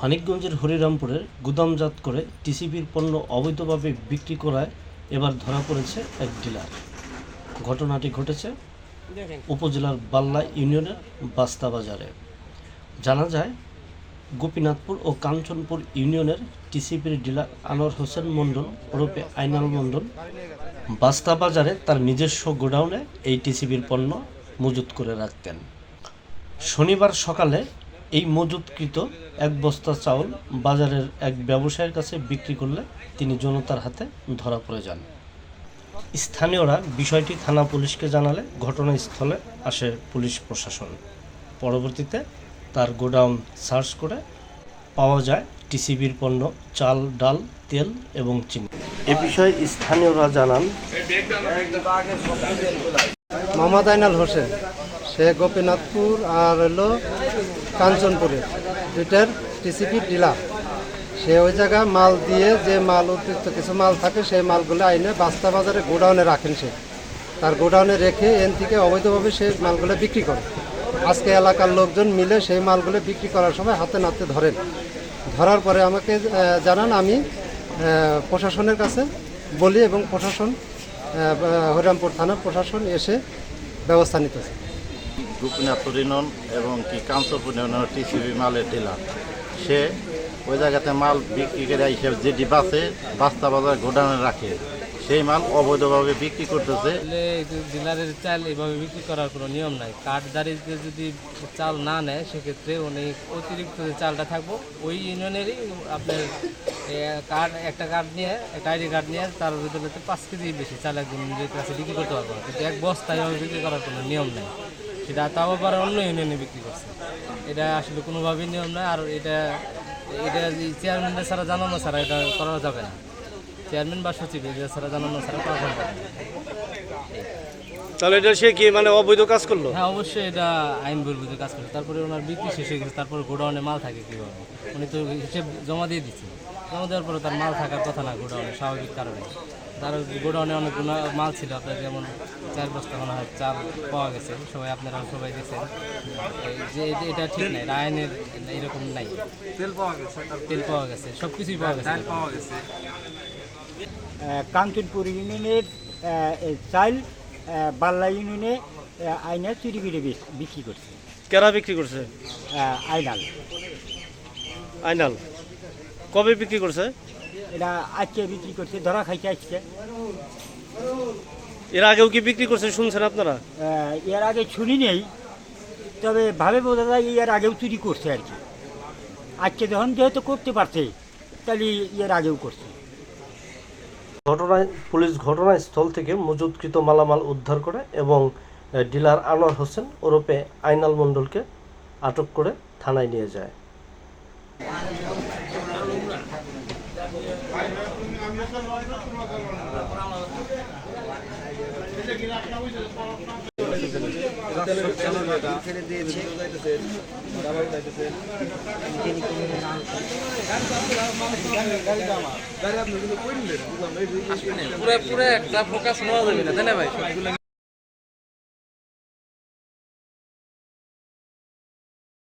মানিকগঞ্জের হরিরামপুরের গুদামজাত করে টিসিবির পণ্য অবৈধভাবে বিক্রি করায় এবার ধরা পড়েছে এক ডিলার। ঘটনাটি ঘটেছে উপজেলার বাল্লা ইউনিয়নের বাস্তা বাজারে জানা যায়, গোপীনাথপুর ও কাঞ্চনপুর ইউনিয়নের টিসিবির ডিলার আনোয়ার হোসেন মণ্ডল, ওরফে আইনাল মণ্ডল। বাস্তা বাজারে তার নিজস্ব গোডাউনে এই টিসিবির পণ্য মজুত করে রাখতেন। শনিবার সকালে এই মজুতকৃত এক বস্তা চাউল বাজারের এক ব্যবসায়ীর কাছে বিক্রি করলে তিনি জনতার হাতে ধরা পড়ে যান। স্থানীয়রা বিষয়টি থানা পুলিশকে জানালে, ঘটনাস্থলে আসে পুলিশ প্রশাসন। পরবর্তীতে তার গোডাউন সার্চ করে পাওয়া যায় টিসিবির পণ্য চাল ডাল তেল এবং চিনি। এ বিষয়ে স্থানীয়রা জানান। মোহাম্মদ আইনাল হোসেন সে গোপীনাথপুর আর হলো কাঞ্চনপুরের দুইটার টিসিপি ডিলার। সে ওই জায়গায় মাল দিয়ে যে মাল অতিরিক্ত কিছু মাল থাকে সেই মালগুলো আইনে বাস্তা বাজারে গোডাউনে রাখেন সে। তার গোডাউনে রেখে এন থেকে অবৈধভাবে সে মালগুলো বিক্রি করে। আজকে এলাকার লোকজন মিলে সেই মালগুলো বিক্রি করার সময় হাতে নাতে ধরেন। ধরার পরে আমাকে জানান আমি প্রশাসনের কাছে বলি এবং প্রশাসন হরিরামপুর থানার প্রশাসন এসে ব্যবস্থা নিতেছে। গোপীনাথপুর পরিণন এবং কি কাঞ্চপুরিনন টিসিবি মালের ডিলার সে ওই জায়গাতে মাল বিক্রি করে হিসেবে যেটি বাসে বাস্তা বাজার গোডাউনে রাখে। সেই মাল অবৈধভাবে বিক্রি করতেছে। ডিলারের চাল এভাবে বিক্রি করার কোনো নিয়ম নাই। কাঠদারিতে যদি চাল না নেয়, সেক্ষেত্রে উনি অতিরিক্ত যে চালটা থাকব, ওই ইউনিয়নেরই আপনার কার্ড একটা কার্ড নিয়ে, একটা আইডি কার্ড নিয়ে তার ভিতরে পাঁচ কেজি বেশি চাল একজন কাছে বিক্রি করতে পারব। কিন্তু এক বস্তা এভাবে বিক্রি করার কোনো নিয়ম নেই। সেটা তাও আবার অন্য ইউনিয়নে বিক্রি করছে। এটা আসলে কোনোভাবেই নিয়ম নয় আর এটা এটা চেয়ারম্যানদের ছাড়া জানানো ছাড়া এটা করা যাবে না। চেয়ারম্যান বা সচিব এদের ছাড়া জানানো ছাড়া করা না। তাহলে এটা সে কি মানে অবৈধ কাজ করল? হ্যাঁ অবশ্যই এটা আইন বহির্ভূত কাজ করে তারপরে ওনার বিক্রি শেষ হয়ে গেছে তারপরে গোডাউনে মাল থাকে কীভাবে? উনি তো হিসেব জমা দিয়ে দিচ্ছে। জমা দেওয়ার পরে তার মাল থাকার কথা না গোডাউনে স্বাভাবিক কারণে। তার গোডাউনে অনেকগুলো মাল ছিল আপনার যেমন চার বস্তা মনে হয় চাল পাওয়া গেছে সবাই আপনারা সবাই দেখছেন। যে এটা- এটা ঠিক নাই আইনের এরকম নাই। তেল পাওয়া গেছে তেল পাওয়া গেছে সব কিছুই পাওয়া গেছে। পাওয়া গেছে। কাঞ্চনপুর ইউনিয়নের চাইল বাল্লা ইউনিয়নে আইনা চুরি করে বিক- বিক্রি করছে। কেরা বিক্রি করছে? আইনাল। আইনাল। কবে বিক্রি করছে? এটা আজকে বিক্রি করছে ধরা খাইছে আজকে। এর আগেও কি বিক্রি করছে শুনছেন আপনারা? এর আগে শুনি নেই তবে ভাবে বোঝা যায় এর আগেও চুরি করছে আর কি। আজকে যখন যেহেতু করতে পারছে তাহলে এর আগেও করছে। ঘটনায়, পুলিশ ঘটনাস্থল থেকে মজুতকৃত মালামাল উদ্ধার করে এবং ডিলার আনোয়ার হোসেন ওরপে আইনাল মণ্ডলকে আটক করে থানায় নিয়ে যায়। পুরো একটা ফোকাস নেওয়া যাবে না তাই না ভাই?